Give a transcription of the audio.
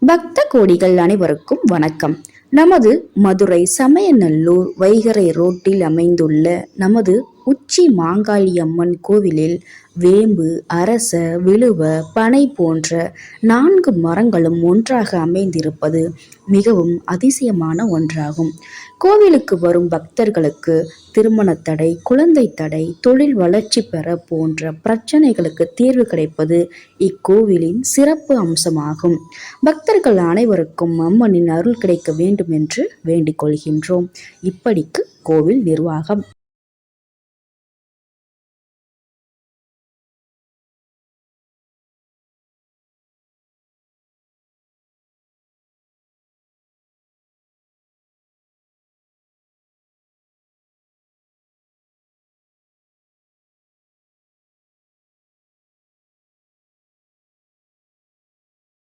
பக்த கோடிகள் அனைவருக்கும் வணக்கம். நமது மதுரை சமயநல்லூர் வைகரை ரோட்டில் அமைந்துள்ள நமது உச்சி மாங்காளியம்மன் கோவிலில் வேம்பு அரச விழுவ பனை போன்ற நான்கு மரங்களும் ஒன்றாக அமைந்திருப்பது மிகவும் அதிசயமான ஒன்றாகும். கோவிலுக்கு வரும் பக்தர்களுக்கு திருமண தடை குழந்தை தடை தொழில் வளர்ச்சி பெற போன்ற பிரச்சனைகளுக்கு தீர்வு கிடைப்பது இக்கோவிலின் சிறப்பு அம்சமாகும். பக்தர்கள் அனைவருக்கும் அம்மனின் அருள் கிடைக்க வேண்டும் என்று வேண்டிக் கொள்கின்றோம். இப்படிக்கு கோவில் நிர்வாகம்.